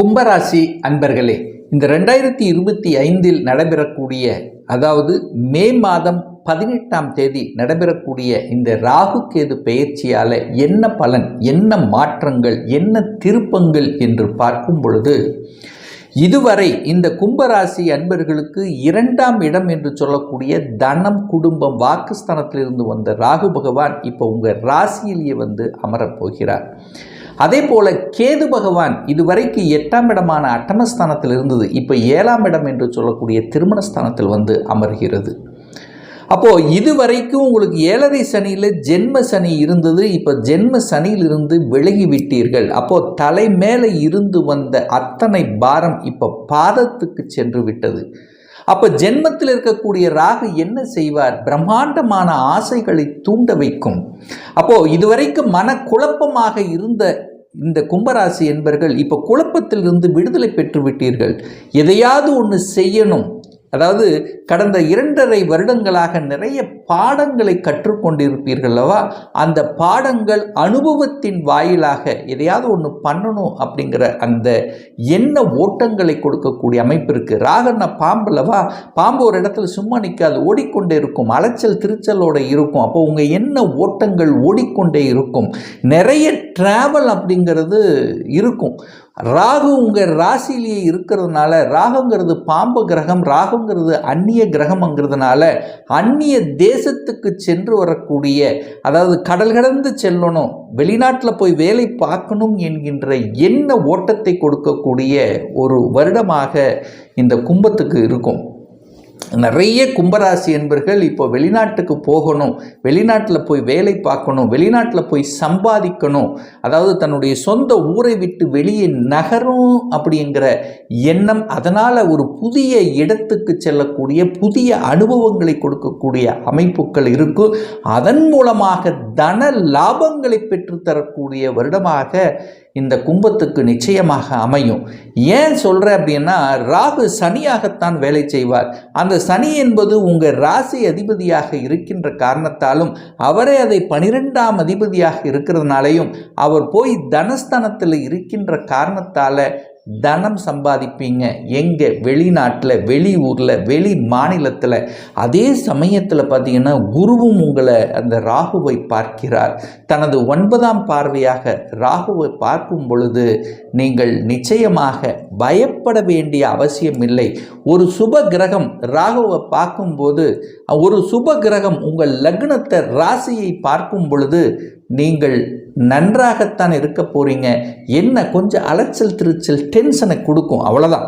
கும்பராசி அன்பர்களே இந்த ரெண்டாயிரத்தி இருபத்தி ஐந்தில் நடைபெறக்கூடிய அதாவது மே மாதம் பதினெட்டாம் தேதி நடைபெறக்கூடிய இந்த ராகு கேது பெயர்ச்சியால் என்ன பலன் என்ன மாற்றங்கள் என்ன திருப்பங்கள் என்று பார்க்கும் பொழுது இதுவரை இந்த கும்பராசி அன்பர்களுக்கு இரண்டாம் இடம் என்று சொல்லக்கூடிய தனம் குடும்பம் வாக்குஸ்தானத்திலிருந்து வந்த ராகு பகவான் இப்போ உங்கள் ராசியிலேயே வந்து அமரப் போகிறார். அதே போல கேது பகவான் இதுவரைக்கு எட்டாம் இடமான அட்டமஸ்தானத்தில் இருந்தது. இப்போ ஏழாம் இடம் என்று சொல்லக்கூடிய திருமணஸ்தானத்தில் வந்து அமர்கிறது. அப்போது இதுவரைக்கும் உங்களுக்கு ஏழரை சனியில் ஜென்ம சனி இருந்தது. இப்போ ஜென்ம சனியிலிருந்து விலகி விட்டீர்கள். அப்போது தலை மேலே இருந்து வந்த அத்தனை பாரம் இப்போ பாதத்துக்கு சென்று விட்டது. அப்போ ஜென்மத்தில் இருக்கக்கூடிய ராகு என்ன செய்வார்? பிரம்மாண்டமான ஆசைகளை தூண்ட வைக்கும். அப்போது இதுவரைக்கும் மனக்குழப்பமாக இருந்த இந்த கும்பராசி என்பர்கள் இப்போ குழப்பத்திலிருந்து விடுதலை பெற்று விட்டீர்கள். எதையாவது ஒன்று செய்யணும். அதாவது கடந்த இரண்டரை வருடங்களாக நிறைய பாடங்களை கற்றுக்கொண்டிருப்பீர்கள் அல்லவா? அந்த பாடங்கள் அனுபவத்தின் வாயிலாக எதையாவது ஒன்று பண்ணணும் அப்படிங்கிற அந்த என்ன ஓட்டங்களை கொடுக்கக்கூடிய அமைப்பு இருக்குது ராகண்ண பாம்புலவா பாம்பு ஒரு இடத்துல சும்மா நிற்காது ஓடிக்கொண்டே இருக்கும். அலைச்சல் திருச்சலோடு இருக்கும். அப்போ உங்கள் என்ன ஓட்டங்கள் ஓடிக்கொண்டே இருக்கும். நிறைய ட்ராவல் அப்படிங்கிறது இருக்கும். ராகு உங்கள் ராசிலேயே இருக்கிறதுனால ராகுங்கிறது பாம்பு கிரகம் ராகுங்கிறது அந்நிய கிரகம்ங்கிறதுனால அந்நிய தேசத்துக்கு சென்று வரக்கூடிய அதாவது கடல் கடந்து செல்லணும் வெளிநாட்டில் போய் வேலை பார்க்கணும் என்கின்ற எண்ண ஓட்டத்தை கொடுக்கக்கூடிய ஒரு வருடமாக இந்த கும்பத்துக்கு இருக்கும். நிறைய கும்பராசி என்பர்கள் இப்போ வெளிநாட்டுக்கு போகணும் வெளிநாட்டில் போய் வேலை பார்க்கணும் வெளிநாட்டில் போய் சம்பாதிக்கணும் அதாவது தன்னுடைய சொந்த ஊரை விட்டு வெளியே நகரும் அப்படிங்கிற எண்ணம் அதனால் ஒரு புதிய இடத்துக்கு செல்லக்கூடிய புதிய அனுபவங்களை கொடுக்கக்கூடிய அமைப்புகள் இருக்கும் அதன் மூலமாக தன லாபங்களை பெற்றுத்தரக்கூடிய வருடமாக இந்த கும்பத்துக்கு நிச்சயமாக அமையும். ஏன் சொல்கிறேன் அப்படின்னா ராகு சனியாகத்தான் வேலை செய்வார். அந்த சனி என்பது உங்கள் ராசி அதிபதியாக இருக்கின்ற காரணத்தாலும் அவரே அதை பனிரெண்டாம் அதிபதியாக இருக்கிறதுனாலையும் அவர் போய் தனஸ்தனத்தில் இருக்கின்ற காரணத்தால் தனம் சம்பாதிப்பீங்க. எங்கே? வெளிநாட்டில் வெளியூரில் வெளி மாநிலத்தில். அதே சமயத்தில் பார்த்தீங்கன்னா குருவும் உங்களை அந்த ராகுவை பார்க்கிறார். தனது ஒன்பதாம் பார்வையாக ராகுவை பார்க்கும் பொழுது நீங்கள் நிச்சயமாக பயப்பட வேண்டிய அவசியம் இல்லை. ஒரு சுப கிரகம் ராகுவை பார்க்கும்போது ஒரு சுப கிரகம் உங்கள் லக்னத்தை ராசியை பார்க்கும் பொழுது நீங்கள் நன்றாகத்தான் இருக்க போகிறீங்க என்ன கொஞ்சம் அலைச்சல் திருச்சல் டென்ஷனை கொடுக்கும். அவ்வளோதான்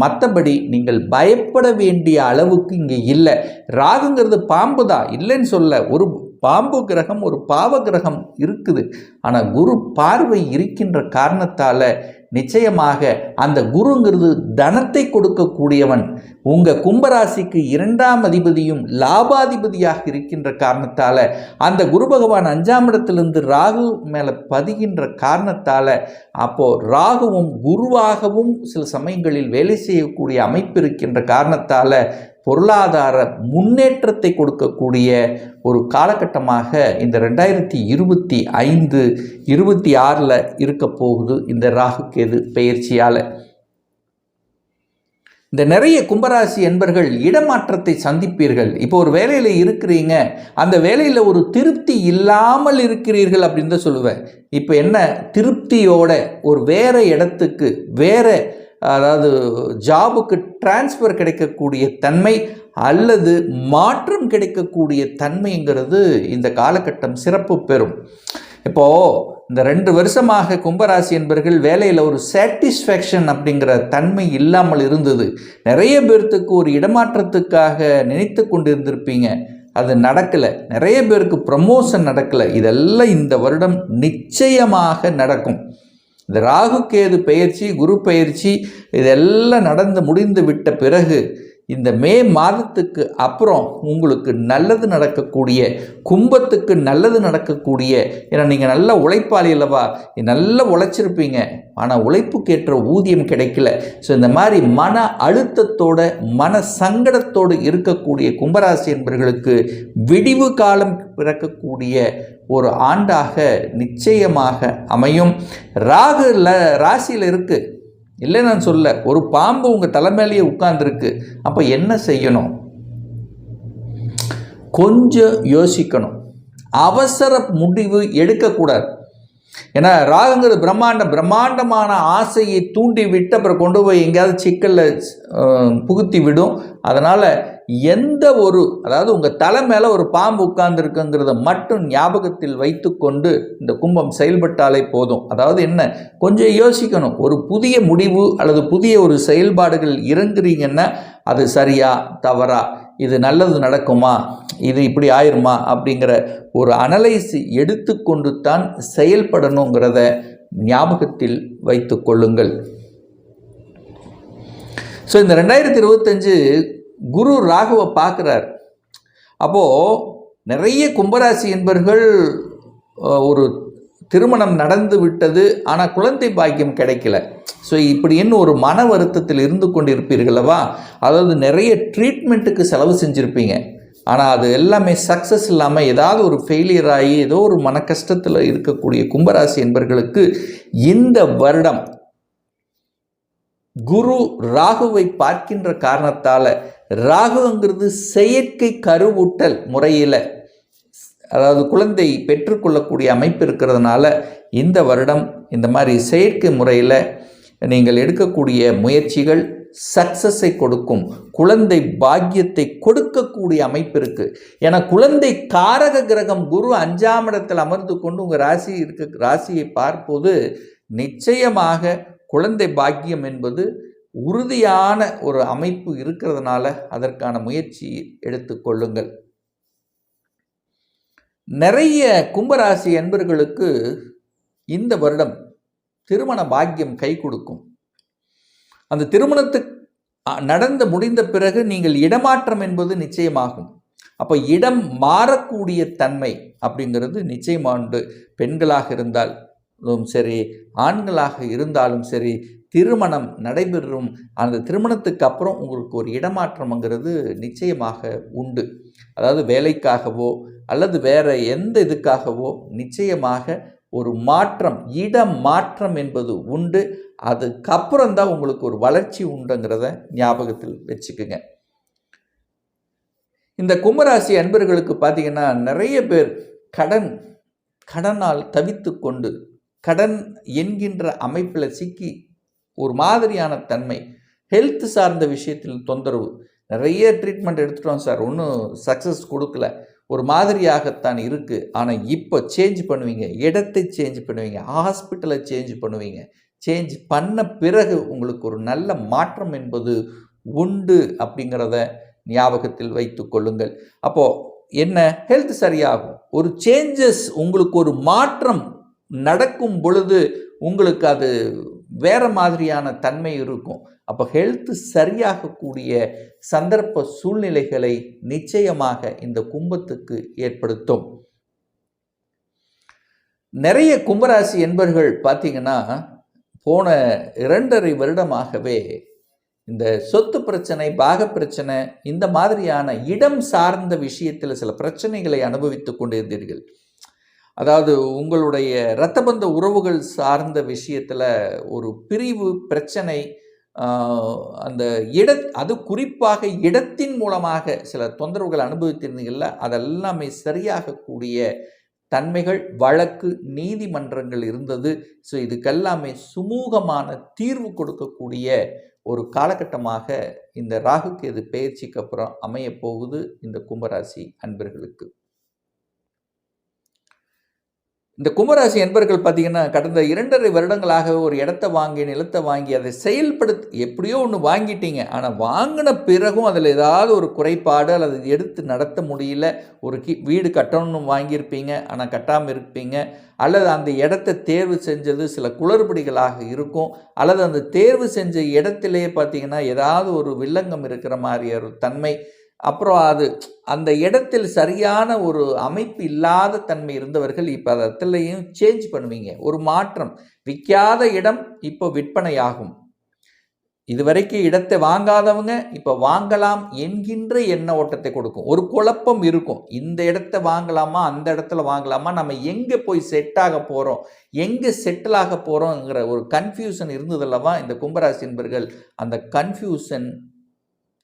மற்றபடி நீங்கள் பயப்பட வேண்டிய அளவுக்கு இங்கே இல்லை. ராகுங்கிறது பாம்பு தான். இல்லைன்னு சொல்ல. ஒரு பாம்பு கிரகம் ஒரு பாவ கிரகம் இருக்குது. ஆனால் குரு பார்வை இருக்கின்ற காரணத்தால் நிச்சயமாக அந்த குருங்கிறது தனத்தை கொடுக்கக்கூடியவன். உங்கள் கும்பராசிக்கு இரண்டாம் அதிபதியும் லாபாதிபதியாக இருக்கின்ற காரணத்தால் அந்த குரு பகவான் அஞ்சாம் இடத்திலிருந்து ராகு மேலே பதிகின்ற காரணத்தால் அப்போது ராகுவும் குருவாகவும் சில சமயங்களில் வேலை செய்யக்கூடிய அமைப்பு இருக்கின்ற காரணத்தால் பொருளாதார முன்னேற்றத்தை கொடுக்கக்கூடிய ஒரு காலகட்டமாக இந்த ரெண்டாயிரத்தி இருபத்தி ஐந்து இருபத்தி ஆறில் இருக்க போகுது இந்த ராகு கேது பெயர்ச்சியால். இந்த நிறைய கும்பராசி என்பர்கள் இடமாற்றத்தை சந்திப்பீர்கள். இப்போ ஒரு வேலையில் இருக்கிறீங்க. அந்த வேலையில் ஒரு திருப்தி இல்லாமல் இருக்கிறீர்கள் அப்படின்னு தான் சொல்லுவேன். இப்போ என்ன? திருப்தியோட ஒரு வேற இடத்துக்கு வேறு அதாவது ஜாபுக்கு டிரான்ஸ்ஃபர் கிடைக்கக்கூடிய தன்மை அல்லது மாற்றம் கிடைக்கக்கூடிய தன்மைங்கிறது இந்த காலகட்டம் சிறப்பு பெறும். இப்போது இந்த ரெண்டு வருஷமாக கும்பராசி என்பர்கள் வேலையில் ஒரு சாட்டிஸ்ஃபேக்ஷன் அப்படிங்கிற தன்மை இல்லாமல் இருந்தது. நிறைய பேர்த்துக்கு ஒரு இடமாற்றத்துக்காக நினைத்து கொண்டு இருந்திருப்பீங்க அது நடக்கலை. நிறைய பேருக்கு ப்ரமோஷன் நடக்கலை. இதெல்லாம் இந்த வருடம் நிச்சயமாக நடக்கும். இந்த ராகு கேது பயிற்சி குரு பயிற்சி இதெல்லாம் நடந்து முடிந்து விட்ட பிறகு இந்த மே மாதத்துக்கு அப்புறம் உங்களுக்கு நல்லது நடக்கக்கூடிய கும்பத்துக்கு நல்லது நடக்கக்கூடிய ஏன்னா நீங்கள் நல்ல உழைப்பாளி அல்லவா? நல்லா உழைச்சிருப்பீங்க. ஆனால் உழைப்புக்கேற்ற ஊதியம் கிடைக்கல. ஸோ இந்த மாதிரி மன அழுத்தத்தோட மன சங்கடத்தோடு இருக்கக்கூடிய கும்பராசி என்பவர்களுக்கு விடிவு காலம் பிறக்கக்கூடிய ஒரு ஆண்டாக நிச்சயமாக அமையும். ராகு ல ராசியில் இருக்குது இல்லை நான் சொல்ல ஒரு பாம்பு உங்கள் தலைமையிலேயே உட்கார்ந்துருக்கு. அப்போ என்ன செய்யணும்? கொஞ்சம் யோசிக்கணும். அவசர முடிவு எடுக்கக்கூடாது. ஏன்னா ராகங்கிறது பிரம்மாண்ட பிரம்மாண்டமான ஆசையை தூண்டி விட்டு அப்புறம் கொண்டு போய் எங்கேயாவது சிக்கலில் புகுத்தி விடும். அதனால் எந்த ஒரு அதாவது உங்கள் தலை மேலே ஒரு பாம்பு உட்கார்ந்துருக்குங்கிறத மட்டும் ஞாபகத்தில் வைத்துக்கொண்டு இந்த கும்பம் செயல்பட்டாலே போதும். அதாவது என்ன? கொஞ்சம் யோசிக்கணும். ஒரு புதிய முடிவு அல்லது புதிய ஒரு செயல்பாடுகள் இறங்குறீங்கன்னா அது சரியா தவறா? இது நல்லது நடக்குமா? இது இப்படி ஆயிருமா? அப்படிங்கிற ஒரு அனலைஸ் எடுத்துக்கொண்டு தான் செயல்படணுங்கிறத ஞாபகத்தில் வைத்து கொள்ளுங்கள். ஸோ இந்த ரெண்டாயிரத்தி இருபத்தஞ்சு குரு ராகுவை பார்க்குறார். அப்போது நிறைய கும்பராசி என்பர்கள் ஒரு திருமணம் நடந்து விட்டது ஆனால் குழந்தை பாக்கியம் கிடைக்கல. ஸோ இப்படி என்ன ஒரு மன வருத்தத்தில் இருந்து கொண்டிருப்பீர்களவா அதாவது நிறைய ட்ரீட்மெண்ட்டுக்கு செலவு செஞ்சுருப்பீங்க. ஆனால் அது எல்லாமே சக்ஸஸ் இல்லாமல் ஏதாவது ஒரு ஃபெயிலியர் ஆகி ஏதோ ஒரு மன கஷ்டத்தில் இருக்கக்கூடிய கும்பராசி என்பர்களுக்கு இந்த வருடம் குரு ராகுவை பார்க்கின்ற காரணத்தால் ராகுங்கிறது செயற்கை கருவூட்டல் முறையில் அதாவது குழந்தை பெற்றுக்கொள்ளக்கூடிய அமைப்பு இருக்கிறதுனால இந்த வருடம் இந்த மாதிரி செயற்கை முறையில் நீங்கள் எடுக்கக்கூடிய முயற்சிகள் சக்சஸை கொடுக்கும். குழந்தை பாக்கியத்தை கொடுக்கக்கூடிய அமைப்பு இருக்குது ஏன்னா குழந்தை காரக கிரகம் குரு அஞ்சாம் இடத்தில் அமர்ந்து கொண்டு உங்கள் ராசி இருக்க ராசியை பார்ப்போது நிச்சயமாக குழந்தை பாக்கியம் என்பது உறுதியான ஒரு அமைப்பு இருக்கிறதுனால அதற்கான முயற்சி எடுத்துக்கொள்ளுங்கள் நிறைய கும்பராசி அன்பர்களுக்கு இந்த வருடம் திருமண பாக்கியம் கை கொடுக்கும். அந்த திருமணத்துக்கு நடந்து முடிந்த பிறகு நீங்கள் இடமாற்றம் என்பது நிச்சயமாகும். அப்போ இடம் மாறக்கூடிய தன்மை அப்படிங்கிறது நிச்சயமாண்டு பெண்களாக இருந்தால் சரி ஆண்களாக இருந்தாலும் சரி திருமணம் நடைபெறும். அந்த திருமணத்துக்கு அப்புறம் உங்களுக்கு ஒரு இடமாற்றம்ங்கிறது நிச்சயமாக உண்டு. அதாவது வேலைக்காகவோ அல்லது வேறு எந்த இதுக்காகவோ நிச்சயமாக ஒரு மாற்றம் இடம் மாற்றம் என்பது உண்டு. அதுக்கப்புறம் தான் உங்களுக்கு ஒரு வளர்ச்சி உண்டுங்கிறத ஞாபகத்தில் வச்சுக்குங்க. இந்த கும்பராசி அன்பர்களுக்கு பார்த்தீங்கன்னா நிறைய பேர் கடன் கடனால் தவித்து கொண்டு கடன் என்கின்ற அமைப்பில் சிக்கி ஒரு மாதிரியான தன்மை. ஹெல்த் சார்ந்த விஷயத்தில் தொந்தரவு. நிறைய ட்ரீட்மெண்ட் எடுத்துட்டோம் சார். ஒன்றும் சக்ஸஸ் கொடுக்கல. ஒரு மாதிரியாகத்தான் இருக்குது ஆனால் இப்போ சேஞ்ச் பண்ணுவீங்க. இடத்தை சேஞ்ச் பண்ணுவீங்க. ஹாஸ்பிட்டலை சேஞ்ச் பண்ணுவீங்க. சேஞ்ச் பண்ண பிறகு உங்களுக்கு ஒரு நல்ல மாற்றம் என்பது உண்டு அப்படிங்கிறத ஞாபகத்தில் வைத்து கொள்ளுங்கள். அப்போது என்ன? ஹெல்த் சரியாகும். ஒரு சேஞ்சஸ் உங்களுக்கு ஒரு மாற்றம் நடக்கும் பொழுது உங்களுக்கு அது வேற மாதிரியான தன்மை இருக்கும். அப்போ ஹெல்த்து சரியாகக்கூடிய சந்தர்ப்ப சூழ்நிலைகளை நிச்சயமாக இந்த கும்பத்துக்கு ஏற்படுத்தும். நிறைய கும்பராசி என்பர்கள் பார்த்தீங்கன்னா போன இரண்டரை வருடமாகவே இந்த சொத்து பிரச்சனை பாக பிரச்சனை இந்த மாதிரியான இடம் சார்ந்த விஷயத்தில் சில பிரச்சனைகளை அனுபவித்துக் கொண்டிருந்தீர்கள். அதாவது உங்களுடைய இரத்தபந்த உறவுகள் சார்ந்த விஷயத்தில் ஒரு பிரிவு பிரச்சனை அந்த இட அது குறிப்பாக இடத்தின் மூலமாக சில தொந்தரவுகள் அனுபவித்திருந்தீங்கள்ல அதெல்லாமே சரியாகக்கூடிய தன்மைகள் வழக்கு நீதிமன்றங்கள் இருந்தது. ஸோ இதுக்கெல்லாமே சுமூகமான தீர்வு கொடுக்கக்கூடிய ஒரு காலகட்டமாக இந்த ராகுகேது பெயர்ச்சிக்கு அப்புறம் அமையப் போகுது இந்த கும்பராசி அன்பர்களுக்கு. இந்த கும்பராசி என்பர்கள் பார்த்தீங்கன்னா கடந்த இரண்டரை வருடங்களாக ஒரு இடத்த வாங்கி நிலத்தை வாங்கி அதை செயல்படுத்த எப்படியோ ஒன்று வாங்கிட்டீங்க. ஆனால் வாங்கின பிறகும் அதில் ஏதாவது ஒரு குறைபாடு அல்லது எடுத்து நடத்த முடியல. ஒரு கி வீடு கட்டணும்னு வாங்கியிருப்பீங்க ஆனால் கட்டாமல் இருப்பீங்க. அல்லது அந்த இடத்த தேர்வு செஞ்சது சில குளறுபடிகளாக இருக்கும். அல்லது அந்த தேர்வு செஞ்ச இடத்திலே பார்த்தீங்கன்னா ஏதாவது ஒரு வில்லங்கம் இருக்கிற மாதிரி ஒரு தன்மை அப்புறம் அது அந்த இடத்தில் சரியான ஒரு அமைப்பு இல்லாத தன்மை இருந்தவர்கள் இப்போ அதத்துலையும் சேஞ்ச் பண்ணுவீங்க. ஒரு மாற்றம். விற்காத இடம் இப்போ விற்பனையாகும். இதுவரைக்கும் இடத்தை வாங்காதவங்க இப்போ வாங்கலாம் என்கின்ற எண்ண ஓட்டத்தை கொடுக்கும். ஒரு குழப்பம் இருக்கும். இந்த இடத்த வாங்கலாமா அந்த இடத்துல வாங்கலாமா நம்ம எங்கே போய் செட் ஆக போகிறோம் எங்கே செட்டில் ஆக போகிறோங்கிற ஒரு கன்ஃபியூஷன் இருந்ததல்லவா இந்த கும்பராசி என்பர்கள் அந்த கன்ஃபியூஷன்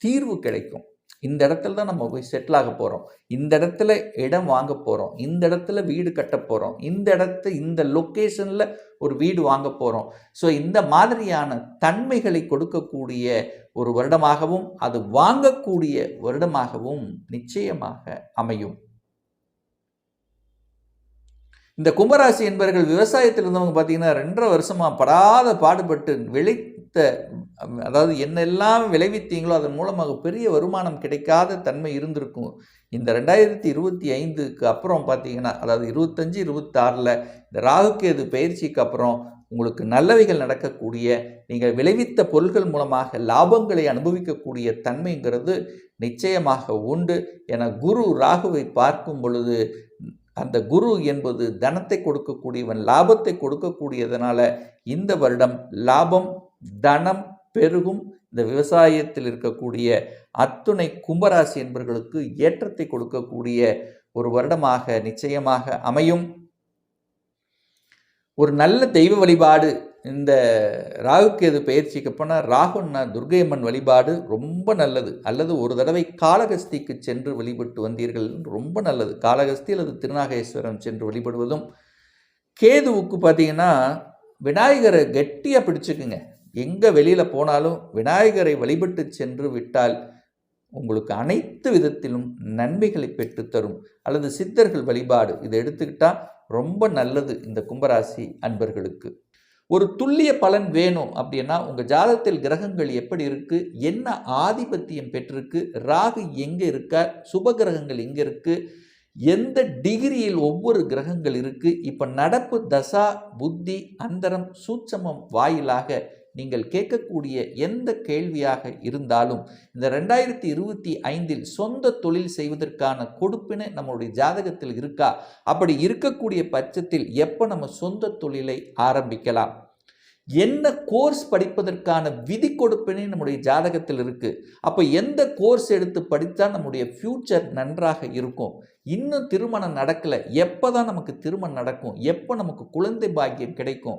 தீர்வு கிடைக்கும். இந்த இடத்துல தான் நம்ம போய் செட்டில் ஆக போகிறோம் இந்த இடத்துல இடம் வாங்க போகிறோம் இந்த இடத்துல வீடு கட்ட போகிறோம் இந்த இடத்து இந்த லொக்கேஷனில் ஒரு வீடு வாங்க போகிறோம் ஸோ இந்த மாதிரியான தன்மைகளை கொடுக்கக்கூடிய ஒரு வருடமாகவும் அது வாங்கக்கூடிய வருடமாகவும் நிச்சயமாக அமையும். இந்த கும்பராசி என்பவர்கள் விவசாயத்தில் இருந்தவங்க பார்த்தீங்கன்னா ரெண்டரை வருஷமாக படாத பாடுபட்டு அதாவது என்னெல்லாம் விளைவித்தீங்களோ அதன் மூலமாக பெரிய வருமானம் கிடைக்காத தன்மை இருந்திருக்கும். இந்த ரெண்டாயிரத்தி இருபத்தி ஐந்துக்கு அப்புறம் பார்த்தீங்கன்னா அதாவது இருபத்தஞ்சி இருபத்தாறில் இந்த ராகுக்கேது பயிற்சிக்கு அப்புறம் உங்களுக்கு நல்லவைகள் நடக்கக்கூடிய நீங்கள் விளைவித்த பொருள்கள் மூலமாக லாபங்களை அனுபவிக்கக்கூடிய தன்மைங்கிறது நிச்சயமாக உண்டு. என குரு ராகுவை பார்க்கும் பொழுது அந்த குரு என்பது தனத்தை கொடுக்கக்கூடியவன் லாபத்தை கொடுக்கக்கூடியதனால இந்த வருடம் லாபம் தனம் பெருகும். இந்த விவசாயத்தில் இருக்கக்கூடிய அத்துணை கும்பராசி என்பவர்களுக்கு ஏற்றத்தை கொடுக்கக்கூடிய ஒரு வருடமாக நிச்சயமாக அமையும். ஒரு நல்ல தெய்வ வழிபாடு. இந்த ராகுக்கேது பயிற்சிக்கு போனால் ராகுன்னா துர்கையம்மன் வழிபாடு ரொம்ப நல்லது. அல்லது ஒரு தடவை காளகஸ்திக்கு சென்று வழிபட்டு வந்தீர்கள் ரொம்ப நல்லது. காளகஸ்தி அல்லது திருநாகேஸ்வரம் சென்று வழிபடுவதும். கேதுவுக்கு பார்த்தீங்கன்னா விநாயகரை கெட்டியாக பிடிச்சுக்குங்க. எங்கே வெளியில் போனாலும் விநாயகரை வழிபட்டு சென்று விட்டால் உங்களுக்கு அனைத்து விதத்திலும் நன்மைகளை பெற்றுத்தரும் அல்லது சித்தர்கள் வழிபாடு இதை எடுத்துக்கிட்டால் ரொம்ப நல்லது இந்த கும்பராசி அன்பர்களுக்கு. ஒரு துல்லிய பலன் வேணும் அப்படின்னா உங்கள் ஜாதகத்தில் கிரகங்கள் எப்படி இருக்குது என்ன ஆதிபத்தியம் பெற்றிருக்கு? ராகு எங்கே இருக்க? சுப கிரகங்கள் எங்கே இருக்குது எந்த டிகிரியில் ஒவ்வொரு கிரகங்கள் இருக்குது இப்போ நடப்பு தசா புத்தி அந்தரம் சூட்சமம் வாயிலாக நீங்கள் கேட்கக்கூடிய எந்த கேள்வியாக இருந்தாலும் இந்த ரெண்டாயிரத்தி இருபத்தி ஐந்தில் சொந்த தொழில் செய்வதற்கான கொடுப்பினை நம்மளுடைய ஜாதகத்தில் இருக்கா? அப்படி இருக்கக்கூடிய பட்சத்தில் எப்போ நம்ம சொந்த தொழிலை ஆரம்பிக்கலாம்? என்ன கோர்ஸ் படிப்பதற்கான விதி கொடுப்பினை நம்முடைய ஜாதகத்தில் இருக்குது அப்போ எந்த கோர்ஸ் எடுத்து படித்தா நம்முடைய ஃப்யூச்சர் நன்றாக இருக்கும்? இன்னும் திருமணம் நடக்கலை. எப்போ தான் நமக்கு திருமணம் நடக்கும்? எப்போ நமக்கு குழந்தை பாக்கியம் கிடைக்கும்?